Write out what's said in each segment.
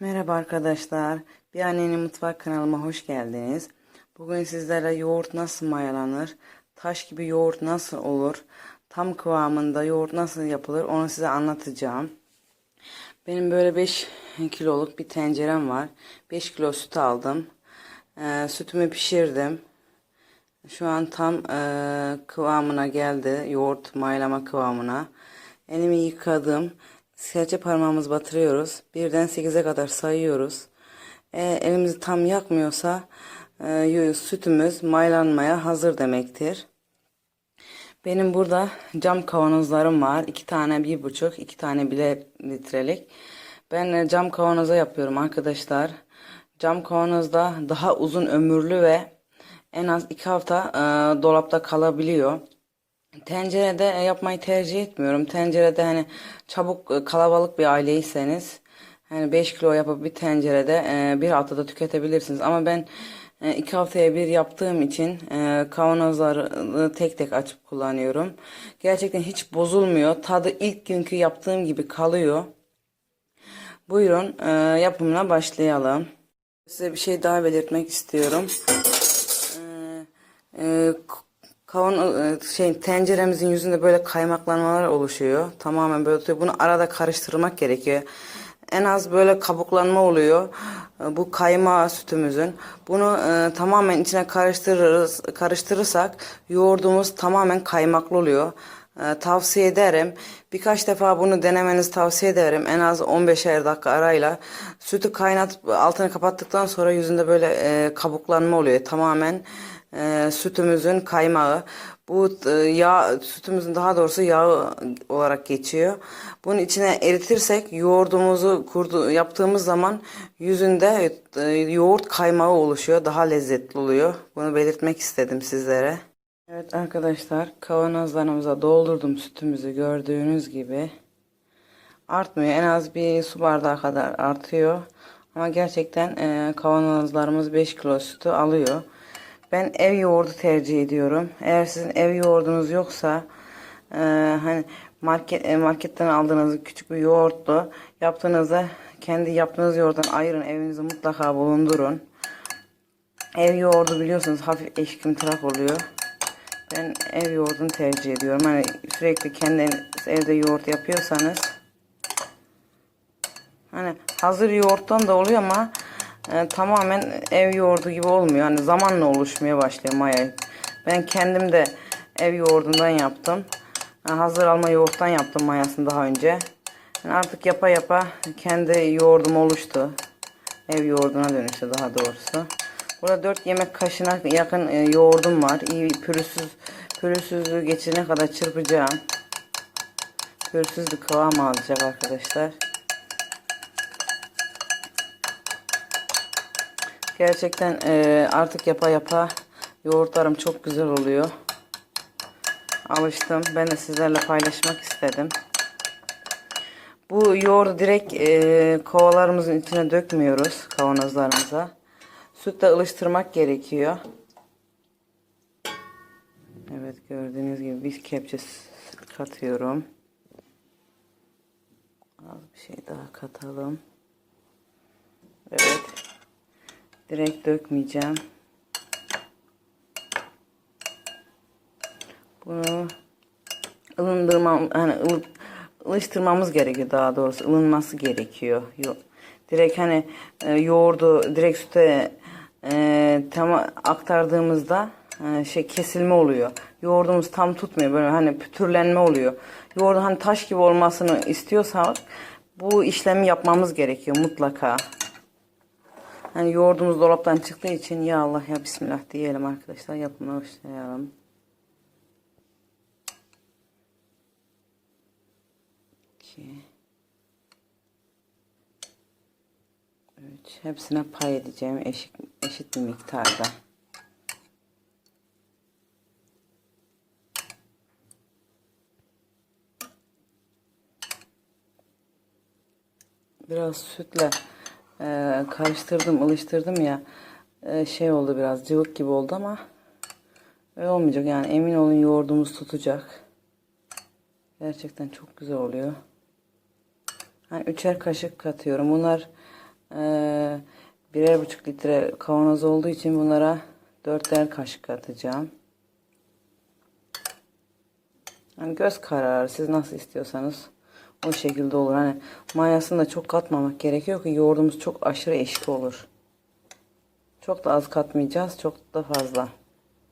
Merhaba arkadaşlar. Bir Annenin Mutfak kanalıma hoş geldiniz. Bugün sizlere yoğurt nasıl mayalanır, taş gibi yoğurt nasıl olur, tam kıvamında yoğurt nasıl yapılır onu size anlatacağım. Benim böyle 5 kiloluk bir tencerem var. 5 kilo süt aldım. Ee, sütümü pişirdim. Şu an tam e, kıvamına geldi. Yoğurt maylama kıvamına. Elimi yıkadım. Serçe parmağımızı batırıyoruz. Birden 8'e kadar sayıyoruz. E, elimizi tam yakmıyorsa e, sütümüz maylanmaya hazır demektir. Benim burada cam kavanozlarım var. İki tane bir buçuk, iki tane bile litrelik. Ben e, cam kavanoza yapıyorum arkadaşlar. Cam kavanozda daha uzun ömürlü ve en az iki hafta e, dolapta kalabiliyor. Tencerede yapmayı tercih etmiyorum. Tencerede hani çabuk e, kalabalık bir aileyseniz hani 5 kilo yapıp bir tencerede e, bir haftada tüketebilirsiniz. Ama ben e, iki haftaya bir yaptığım için e, kavanozları tek tek açıp kullanıyorum. Gerçekten hiç bozulmuyor. Tadı ilk günkü yaptığım gibi kalıyor. Buyurun e, yapımına başlayalım. Size bir şey daha belirtmek istiyorum. Kavan e, şey tenceremizin yüzünde böyle kaymaklanmalar oluşuyor. Tamamen böyle tutuyor. Bunu arada karıştırmak gerekiyor. En az böyle kabuklanma oluyor. E, Bu kayma sütümüzün. Bunu e, tamamen içine karıştırırız, karıştırırsak yoğurdumuz tamamen kaymaklı oluyor. E, tavsiye ederim. Birkaç defa bunu denemenizi tavsiye ederim. En az 15'er dakika arayla. Sütü kaynatıp altını kapattıktan sonra yüzünde böyle e, kabuklanma oluyor. Tamamen e, sütümüzün kaymağı. Bu e, yağ sütümüzün daha doğrusu yağı olarak geçiyor. Bunun içine eritirsek yoğurdumuzu kurdu, yaptığımız zaman yüzünde e, yoğurt kaymağı oluşuyor. Daha lezzetli oluyor. Bunu belirtmek istedim sizlere. Evet arkadaşlar kavanozlarımıza doldurdum sütümüzü gördüğünüz gibi. Artmıyor. En az bir su bardağı kadar artıyor. Ama gerçekten e, kavanozlarımız 5 kilo sütü alıyor. Ben ev yoğurdu tercih ediyorum. Eğer sizin ev yoğurdunuz yoksa e, hani market e, marketten aldığınız küçük bir yoğurtlu yaptığınızda kendi yaptığınız yoğurttan ayırın. Evinizde mutlaka bulundurun. Ev yoğurdu biliyorsunuz hafif eşkimtırak oluyor. Ben ev yoğurdunu tercih ediyorum. Hani sürekli kendiniz evde yoğurt yapıyorsanız hani hazır yoğurttan da oluyor ama e, tamamen ev yoğurdu gibi olmuyor. Hani zamanla oluşmaya başlıyor maya. Ben kendim de ev yoğurdundan yaptım. Yani hazır alma yoğurttan yaptım mayasını daha önce. Yani artık yapa yapa kendi yoğurdum oluştu. Ev yoğurduna dönüştü daha doğrusu. Burada 4 yemek kaşığına yakın e, yoğurdum var. İyi pürüzsüz pürüzsüzlüğü geçene kadar çırpacağım. Pürüzsüz bir kıvam alacak arkadaşlar. Gerçekten e, artık yapa yapa yoğurtlarım çok güzel oluyor. Alıştım. Ben de sizlerle paylaşmak istedim. Bu yoğurdu direkt e, kovalarımızın içine dökmüyoruz kavanozlarımıza. Sütle ılıştırmak gerekiyor. Evet gördüğünüz gibi bir kepçe katıyorum. Az bir şey daha katalım. Evet. Direkt dökmeyeceğim. Bunu ılındırmam hani ılık, ılıştırmamız gerekiyor daha doğrusu ılınması gerekiyor. Yo, direkt hani e, yoğurdu direkt süte e, tam aktardığımızda e, şey kesilme oluyor. Yoğurdumuz tam tutmuyor böyle hani pütürlenme oluyor. Yoğurdun hani taş gibi olmasını istiyorsak bu işlemi yapmamız gerekiyor mutlaka. Hani yoğurdumuz dolaptan çıktığı için ya Allah ya Bismillah diyelim arkadaşlar yapımına başlayalım. İki. Üç. Hepsine pay edeceğim eşit, eşit bir miktarda. Biraz sütle e, karıştırdım, ılıştırdım ya e, şey oldu biraz cıvık gibi oldu ama öyle olmayacak yani emin olun yoğurdumuz tutacak. Gerçekten çok güzel oluyor. Hani üçer kaşık katıyorum. Bunlar Ee, birer buçuk litre kavanoz olduğu için bunlara dörtler kaşık atacağım. Hani göz kararı siz nasıl istiyorsanız o şekilde olur. Hani mayasını da çok katmamak gerekiyor ki yoğurdumuz çok aşırı eşki olur. Çok da az katmayacağız, çok da fazla.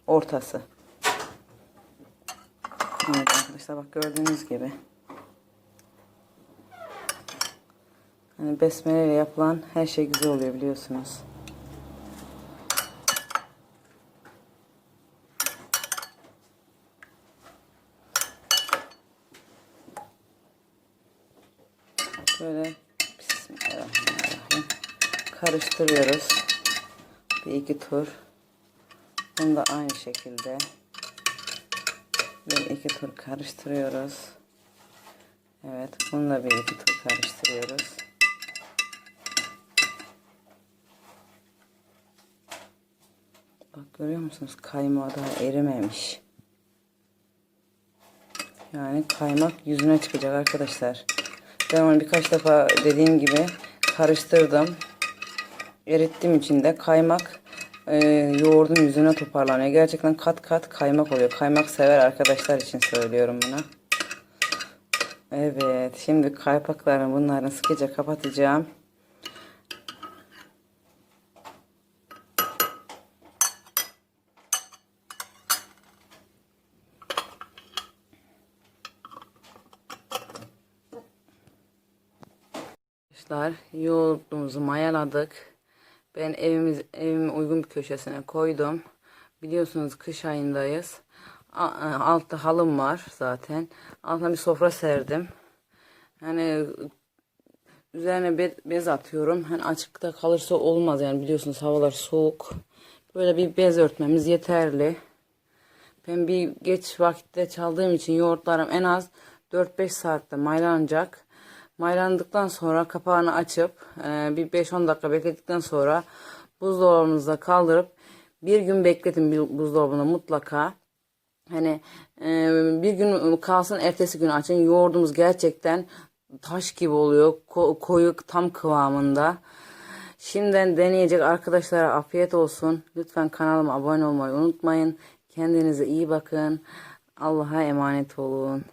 Ortası. Evet arkadaşlar bak gördüğünüz gibi. Hani besmele yapılan her şey güzel oluyor biliyorsunuz. Böyle Bismillahirrahmanirrahim. Karıştırıyoruz. Bir iki tur. Bunu da aynı şekilde bir iki tur karıştırıyoruz. Evet, bunu da bir iki tur karıştırıyoruz. Bak görüyor musunuz? Kaymağı daha erimemiş. Yani kaymak yüzüne çıkacak arkadaşlar. Ben onu birkaç defa dediğim gibi karıştırdım. Erittim içinde. Kaymak e, yoğurdun yüzüne toparlanıyor. Gerçekten kat kat kaymak oluyor. Kaymak sever arkadaşlar için söylüyorum bunu. Evet. Şimdi kaypaklarını bunların sıkıca kapatacağım. Arkadaşlar yoğurdumuzu mayaladık. Ben evimiz evimin uygun bir köşesine koydum. Biliyorsunuz kış ayındayız. E, Altta halım var zaten. Altına bir sofra serdim. Yani üzerine be- bez atıyorum. Hani açıkta kalırsa olmaz yani biliyorsunuz havalar soğuk. Böyle bir bez örtmemiz yeterli. Ben bir geç vakitte çaldığım için yoğurtlarım en az 4-5 saatte maylanacak. Maylandıktan sonra kapağını açıp e, bir 5-10 dakika bekledikten sonra buzdolabınıza kaldırıp bir gün bekletin bir buzdolabına mutlaka. Hani e, bir gün kalsın ertesi gün açın. Yoğurdumuz gerçekten taş gibi oluyor. Ko- koyu tam kıvamında. Şimdiden deneyecek arkadaşlara afiyet olsun. Lütfen kanalıma abone olmayı unutmayın. Kendinize iyi bakın. Allah'a emanet olun.